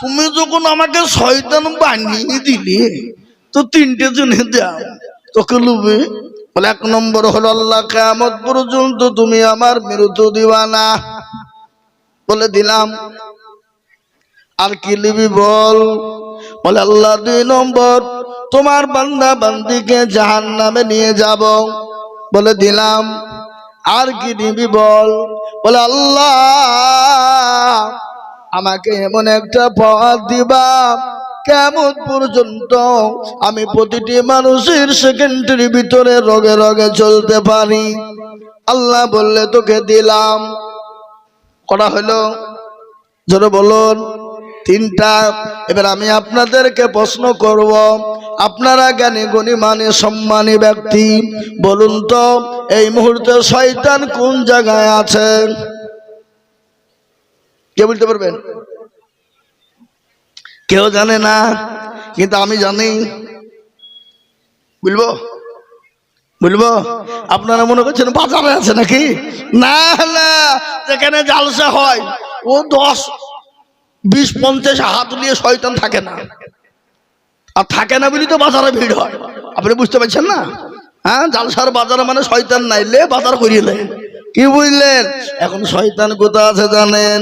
তুমি যখন আমাকে শয়তান বানিয়ে দিলে, তো তিনটে জনে দাও। তোকে লুবে। বলে, এক নম্বর হলো আল্লাহ কেমত পর্যন্ত তুমি আমার মৃত্যু দিবা না। বলে দিলাম। আর কি লিবি বল? বলে, আল্লাহ দুই নম্বর, তোমার বান্দা বান্দিকে জাহান নামে নিয়ে যাব। বলে দিলাম। আর কি নিবি বল? বলে, আল্লাহ আমাকে এমন একটা পথ দিবা, কেমন পর্যন্ত আমি প্রতিটি মানুষের সেকেন্ডের ভিতরে রগে রগে চলতে পারি। আল্লাহ বললে, তোকে দিলাম। করা হলো। জোরে বলুন। তিনটা। এবার আমি আপনাদেরকে প্রশ্ন করব। আপনারা জ্ঞানী, গুণী মানে সম্মানী ব্যক্তি, বলুন তো, এই মুহূর্তে শয়তান কোন জায়গায় আছে? কে বলতে পারবেন? কেউ জানে না, কিন্তু আমি জানি। বলব? বলব? আপনারা মনে করছেন বাজারে আছে নাকি? না যেখানে জালসা হয়, ও দশ, বিশ, পঞ্চাশ হাত নিয়ে শয়তান থাকে না। আর থাকে না বলি তো বাজারে ভিড় হয়। আপনি বুঝতে পারছেন না? হ্যাঁ জালসার বাজারে মানে শয়তান নাইলে বাজার করিলে কি বুঝলেন? এখন শয়তান কোথায় আছে জানেন?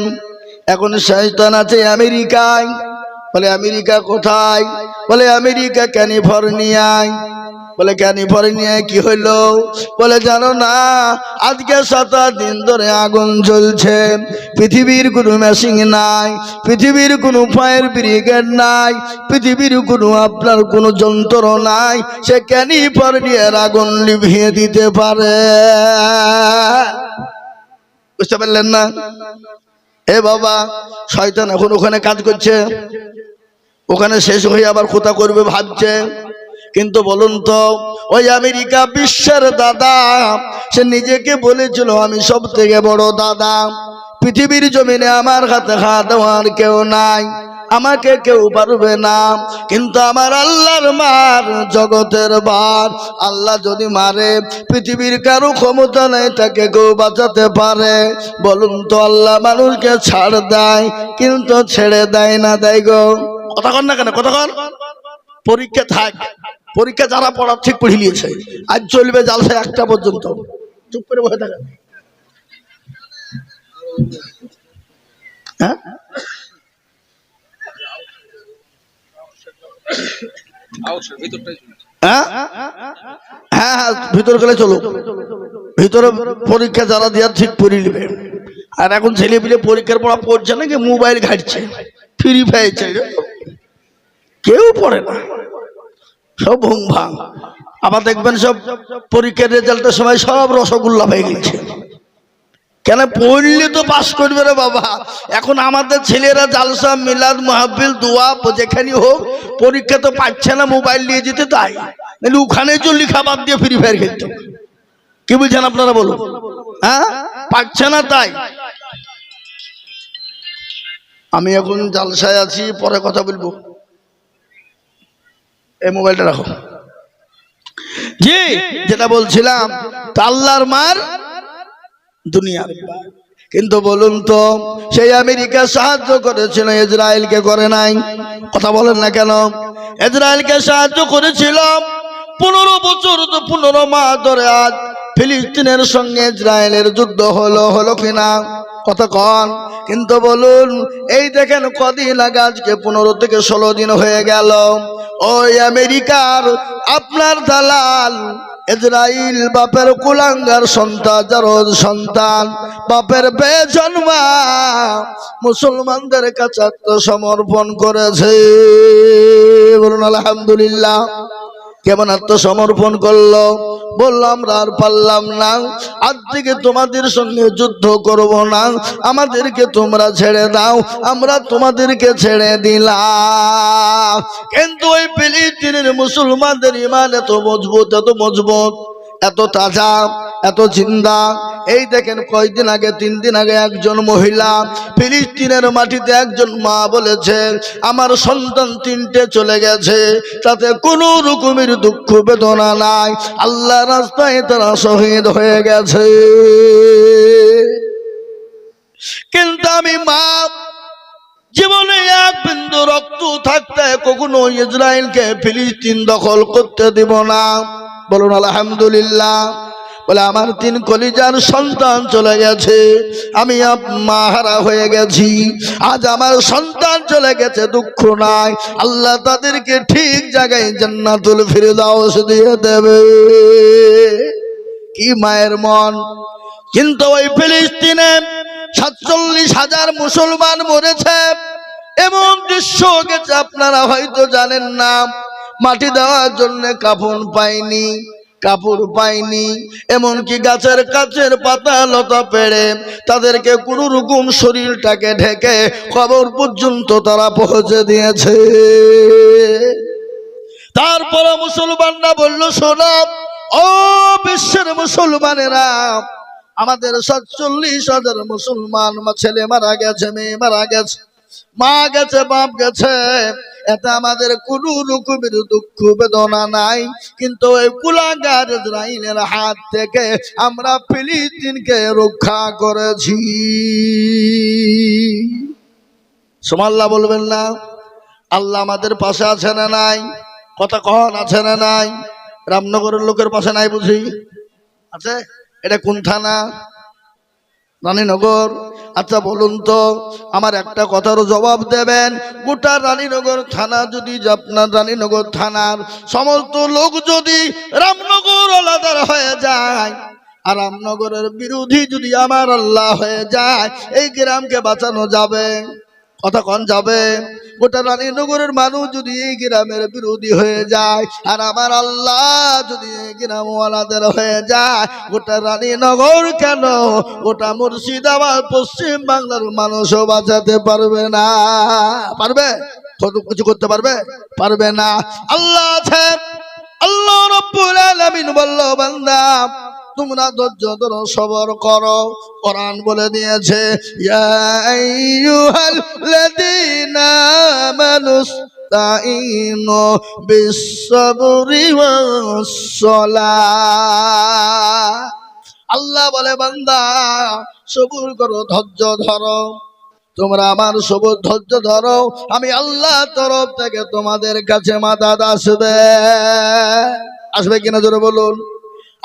এখন শয়তান আছে আমেরিকায়। বলে, আমেরিকা কোথায়? বলে, আমেরিকা ক্যালিফোর্নিয়ায়। বলে, ক্যালিফোর্নিয়ায় কি হইল? বলে, জানো না, আজকে সাত দিন ধরে আগুন জ্বলছে। পৃথিবীর কোনো মেশিন নাই, পৃথিবীর কোনো ফায়ার ব্রিগেড নাই, পৃথিবীর কোনো আপনার কোনো যন্ত্র নাই। সে ক্যালিফোর্নিয়ার আগুন লিভিয়ে দিতে পারে। বুঝতে পারলেন না? এ বাবা, শয়তান এখন ওখানে কাজ করছে। ওখানে শেষ হয়ে আবার কোথা করবে ভাবছে। কিন্তু বলুন তো, ওই আমেরিকা বিশ্বের দাদা, সে নিজেকে বলেছিল, আমি সব থেকে বড় দাদা। পৃথিবীর জমিনে আমার হাতে হাত দেওয়ার কেউ নাই। আমাকে কেউ পারবে না। কিন্তু আমার আল্লাহর মার জগতের বার। আল্লাহ যদি মারে, পৃথিবীর কারও ক্ষমতা নেই, তাকে কেউ বাঁচাতে পারে। বলুন তো, আল্লাহ মানুষকে ছাড় দেয়, কিন্তু ছেড়ে দেয় না দেয় গো। কথা কন না কেন, কথা কন। পরীক্ষা থাক। পরীক্ষা যারা পড়ার ঠিক পড়ে নিয়েছে। আজ চলবে জালসা একটা পর্যন্ত। চুপ করে বসে থাকা। হ্যাঁ? হ্যাঁ? হ্যাঁ হ্যাঁ ভিতরে গেলে চলো। ভিতরে পরীক্ষা যারা দেওয়ার ঠিক পড়ে নেবে। আর এখন ছেলে পিলে পরীক্ষার পড়া পড়ছে না কি? মোবাইল ঘাটছে। ফ্রি ফায়ার কেউ পড়ে না। সব ভুং ভাং। আবার দেখবেন সব পরীক্ষার রেজাল্টের সময় সব রসগোল্লা হয়ে গেছে। কেন পড়লে তো পাশ করবে রে বাবা? এখন আমাদের ছেলেরা জালসা, মিলাদ, মাহফিল, দোয়া যেখানে হোক, পরীক্ষা তো পাচ্ছে না, মোবাইল নিয়ে যেতে তাই। নাহলে ওখানে চল্লি খাবার দিয়ে ফ্রি ফায়ার খেলতো কি বলছেন আপনারা বলুন? হ্যাঁ? পাচ্ছে না তাই? আমি এখন জালসায় আছি, পরে কথা বলব। এই মোবাইলটা রাখো। জি, যেটা বলছিলাম, তা আল্লাহর মার দুনিয়ার কিন্তু বলুন তো, সেই আমেরিকা সাহায্য করেছিল, ইসরায়েলকে করে নাই। কথা বলেন না কেন? ইসরায়েলকে সাহায্য করেছিল পনেরো বছর তো পনেরো মাস ধরে আজ ফিলিস্তিনের সঙ্গে ইসরায়েলের যুদ্ধ হলো হলো কিনা? কত কন। কিন্তু বলুন, এই দেখেন কদিন আগে আজকে পনেরো থেকে ষোলো দিন হয়ে গেল। ওই আমেরিকার আপনার দালাল ইসরাইল বাপের কুলাঙ্গার সন্তান জারদ সন্তান বাপের বেজন্মা মুসলমানদের কাছে আত্মসমর্পণ করেছে। বলুন আলহামদুলিল্লাহ। কেমন আত্মসমর্পণ করল? বললাম আর পারলাম না। আজ থেকে তোমাদের সঙ্গে যুদ্ধ করব না। আমাদেরকে তোমরা ছেড়ে দাও। আমরা তোমাদেরকে ছেড়ে দিলাম। কিন্তু ওই ফিলিস্তিনের মুসলমানদের ইমান এত মজবুত এত মজবুত, এত তাজা। এত জিন্দা। এই দেখেন কয়েকদিন আগে, তিন দিন আগে একজন মহিলা ফিলিস্তিনের মাটিতে একজন মা বলেছে, আমার সন্তান তিনটে চলে গেছে, তাতে কোনো রকমের দুঃখ বেদনা নাই। আল্লাহ রাস্তায় তারা শহীদ হয়ে গেছে। কিন্তু আমি মা, জীবনে এক বিন্দু রক্ত থাকতে কখনো ইসরায়েলকে ফিলিস্তিন দখল করতে দিব না। বলুন, আলহামদুলিল্লাহ। বলে, আমার তিন কলিজার সন্তান চলে গেছে। আমি মাহারা হয়ে গেছি। আজ আমার সন্তান চলে গেছে, দুঃখ নাই। আল্লাহ তাদেরকে ঠিক জায়গায় জান্নাতুল ফিরদাউস দিয়ে দেবে। কি মায়ের মন। কিন্তু ওই ফিলিস্তিনে সাতচল্লিশ হাজার মুসলমান মরেছে। এমন দৃশ্য গেছে, আপনারা হয়তো জানেন না। মাটি দেওয়ার জন্য কাফন পায়নি। কাপড় পায়নি এমনকি গাছের কাছের পাতা লতা পেড়ে তাদেরকে কোন রকম শরীরটাকে ঢেকে খবর পর্যন্ত তারা পৌঁছে দিয়েছে। তারপরে মুসলমানরা বলল, শোনা, ও বিশ্বের মুসলমানেরা, আমাদের সাতচল্লিশ হাজার মুসলমান ছেলে মারা গেছে, মেয়ে মারা গেছে, মা গেছে, বাপ গেছে এতে আমাদের কোন রকমের দুঃখ, বেদনা নাই। কিন্তু ওই কুলাগার ইসরায়েলের হাত থেকে আমরা ফিলিস্তিনকে রক্ষা করেছি। সোমাল্লা বলবেন না, আল্লাহ আমাদের পাশে আছে না নাই? কথা কখন আছে না নাই? রামনগরের লোকের পাশে নাই বুঝি? আছে? এটা কোন থানা? রানীনগর। আচ্ছা বলুন তো, আমার একটা কথারও জবাব দেবেন। গোটা রানীনগর থানা যদি, আপনার রানীনগর থানার সমস্ত লোক যদি রামনগর আলাদার হয়ে যায়, আর রামনগরের বিরোধী যদি আমার আল্লাহ হয়ে যায়, এই গ্রামকে বাঁচানো যাবে। কন যাবে? গোটা রানীনগরের মানুষ যদি এই গ্রামের বিরোধী হয়ে যায়, আর আমার আল্লাহ যদি এই গ্রামওয়ালাদের হয়ে যায়, গোটা রানীনগর কেন? গোটা মুর্শিদাবাদ, পশ্চিম বাংলার মানুষও বাঁচাতে পারবে না। পারবে? কত কিছু করতে পারবে? পারবে না। আল্লাহ আছে আল্লাহ রব্বুল আলামিন বলল, বান্দা তোমরা ধৈর্য ধরো, সবর করো। কোরআন বলে দিয়েছে বিস-সাবরি ওয়াস-সালাহ। আল্লাহ বলে, বান্দা, সবুর করো, ধৈর্য ধরো। তোমরা আমার সবুর ধৈর্য ধরো, আমি আল্লাহ তরফ থেকে তোমাদের কাছে মাদাদ আসবে। আসবে কিনা জোরে বলুন।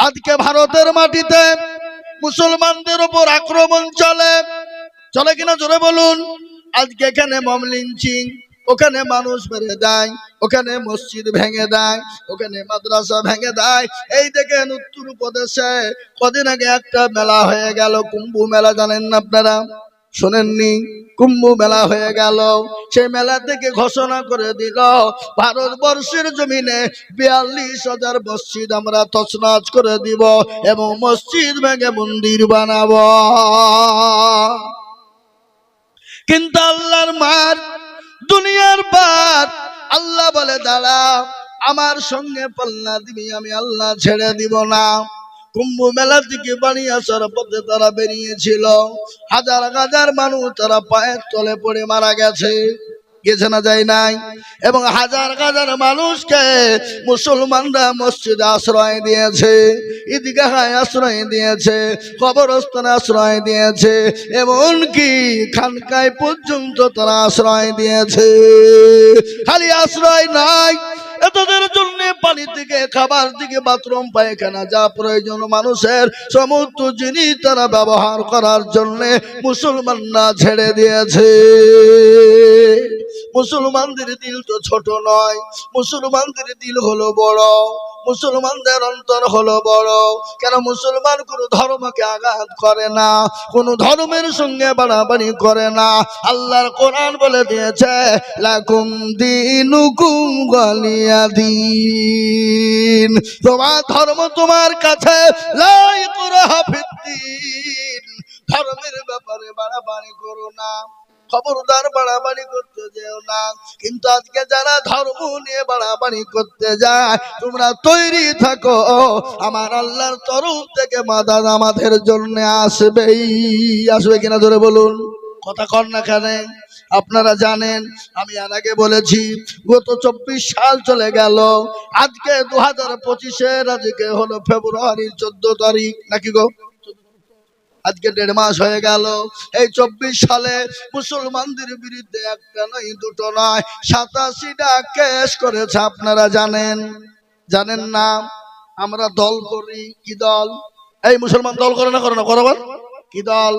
আজকে ভারতের মাটিতে মুসলমানদের উপর আক্রমণ চলে। চলে কিনা জোরে বলুন? আজকে এখানে মমলিন সিং, ওখানে মানুষ মেরে দেয়, ওখানে মসজিদ ভেঙে দেয়, ওখানে মাদ্রাসা ভেঙে দেয়। এই দেখেন উত্তর প্রদেশে কদিন আগে একটা মেলা হয়ে গেল, কুম্ভ মেলা জানেন না আপনারা? শোনেননি, কুম্ভ মেলা হয়ে গেল। সেই মেলা থেকে ঘোষণা করে দিল, ভারতবর্ষের জমিনে বিয়াল্লিশ হাজার মসজিদ আমরা তছনছ করে দিব এবং মসজিদ ভেঙে মন্দির বানাবো। কিন্তু আল্লাহর মার, দুনিয়ার বাদ আল্লাহ বলে, দাঁড়া, আমার সঙ্গে পাল্লা দিবি, আমি আল্লাহ ছেড়ে দিব না। কুম্ভ মেলা থেকে বাড়ি আসার পথে তারা বেরিয়েছিল। হাজার হাজার মানুষ তারা পায়ের তলে পড়ে মারা গেছে। গেছে না যায় নাই? এবং হাজার হাজার মানুষকে মুসলমানরা মসজিদে আশ্রয় দিয়েছে, ঈদগাহায় আশ্রয় দিয়েছে, কবরস্থানে আশ্রয় দিয়েছে, এমনকি খানকায় পর্যন্ত তারা আশ্রয় দিয়েছে। খালি আশ্রয় নাই এতদের জন্য পানি থেকে খাবার থেকে বাথরুম, পায়খানা যা প্রয়োজন মানুষের, সমস্ত জিনিস তারা ব্যবহার করার জন্য মুসলমানরা ছেড়ে দিয়েছে। মুসলমানদের দিল তো ছোট নয়, মুসলমানদের দিল হলো বড়। মুসলমানদের অন্তর হলো বড়। কেন মুসলমান কোনো ধর্মকে আঘাত করে না? কোন ধর্মের সঙ্গে বাড়াবাড়ি করে না। আল্লাহর কোরআন বলে দিয়েছে দিন তোমার ধর্ম তোমার কাছে ধর্মের ব্যাপারে বাড়াবাড়ি করো না। খবরদার বাড়াবাড়ি করতে যেও না। কিন্তু আজকে যারা ধর্ম নিয়ে বাড়াবাড়ি করতে যায়, তোমরা তৈরি থাকো। আমার আল্লাহর তরফ থেকে মাদাদ আমাদের জন্য আসবেই। আসবে কিনা ধরে বলুন? কথা কর না খানে আপনারা জানেন, আমি আর আগে বলেছি, গত চব্বিশ সাল চলে গেল। আজকে দু হাজার পঁচিশের, আজকে হলো ফেব্রুয়ারির চোদ্দ তারিখ। নাকি গো? আজকে দেড় মাস হয়ে গেল। এই চব্বিশ সালে মুসলমানদের বিরুদ্ধে একটা নয়, দুটো নয়, সাতাশিটা কেস করেছে, আপনারা জানেন? জানেন না? আমরা দল করি, কি দল? এই মুসলমান দল করে না করে না করবেন কি দল?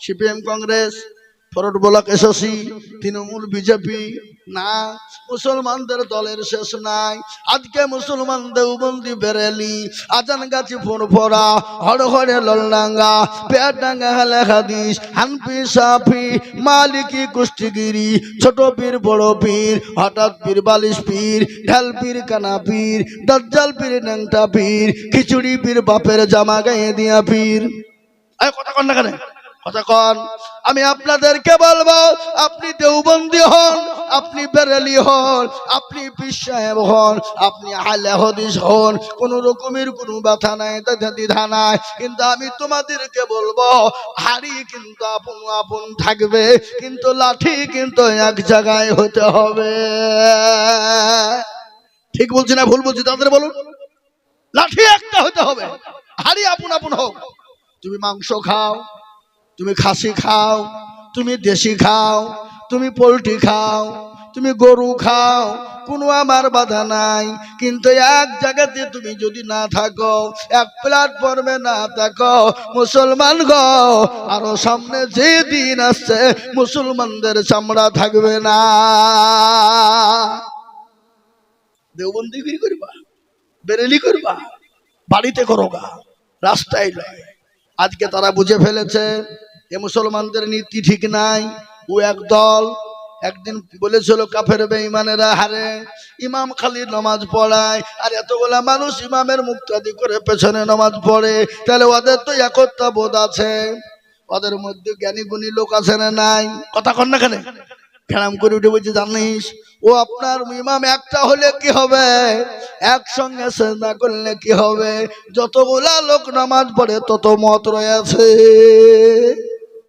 CPM, Congress. Forward Bloc SOC Trinamool BJP না মুসলমানদের দলের শেষ নাই। আজকে মুসলমান দেওবন্দি বেরেলি, আজান গাছি ফুরফরা হড়হড়ে ললডাঙ্গা পেয়ারডাঙ্গা হেলে হাদিস হানপি সাফি, মালিকি কুষ্টিগিরি, ছোট পীর, বড় পীর, হঠাৎ পীর, বালিশ পীর, ঢাল পীর, কানা পীর, দজ্জাল পীর, ন্যাংটা পীর, খিচুড়ি পীর, বাপের জামা গায়ে দিয়া পীর। কথা কন না কেন? আমি আপনাদেরকে বলব, আপনি দেওবন্দি হন, আপনি বেরেলি হন, আপনি সাহেব হন, আপনি আলে হদিস হন, কোন রকমের কোনো ব্যথা নাই দ্বিধা নাই। কিন্তু আমি তোমাদেরকে বলব, হাড়ি কিন্তু আপন আপন থাকবে, কিন্তু লাঠি কিন্তু এক জায়গায় হতে হবে। ঠিক বলছি না ভুল বলছি, তাদের বলুন। লাঠি একটা হতে হবে, হাড়ি আপন আপন হোক। তুমি মাংস খাও তুমি খাসি খাও, তুমি দেশি খাও, তুমি পোলট্রি খাও, তুমি গরু খাও, কোনো আমার বাধা নাই। কিন্তু এক জায়গাতে তুমি যদি না থাকো, এক প্ল্যাটফর্মে না থাকো, মুসলমান গো, আরও সামনে যে দিন আসছে, মুসলমানদের চামড়া থাকবে না। দেওবন্দিগিরি করবা, বেরেলি করবা, বাড়িতে করো গা, রাস্তায় নয় আজকে তারা বুঝে ফেলেছে এ মুসলমানদের নীতি ঠিক নাই। ও এক দল একদিন বলেছিল, কাফের বেঈমানেরা, হারে, ইমাম খালি নামাজ পড়ায়, আর এতগুলা মানুষ ইমামের মুক্তাদি করে পেছনে নামাজ পড়ে, তাহলে ওদের তো একতা বোধ আছে। ওদের মধ্যে জ্ঞানী গুণী লোক আছে না নাই? কথা কন না কেন? খেলাম করে উঠে বলছে, জানিস, ও আপনার ইমাম একটা হলে কি হবে? একসঙ্গে সেজদা করলে কি হবে? যতগুলা লোক নামাজ পড়ে তত মত রয়েছে।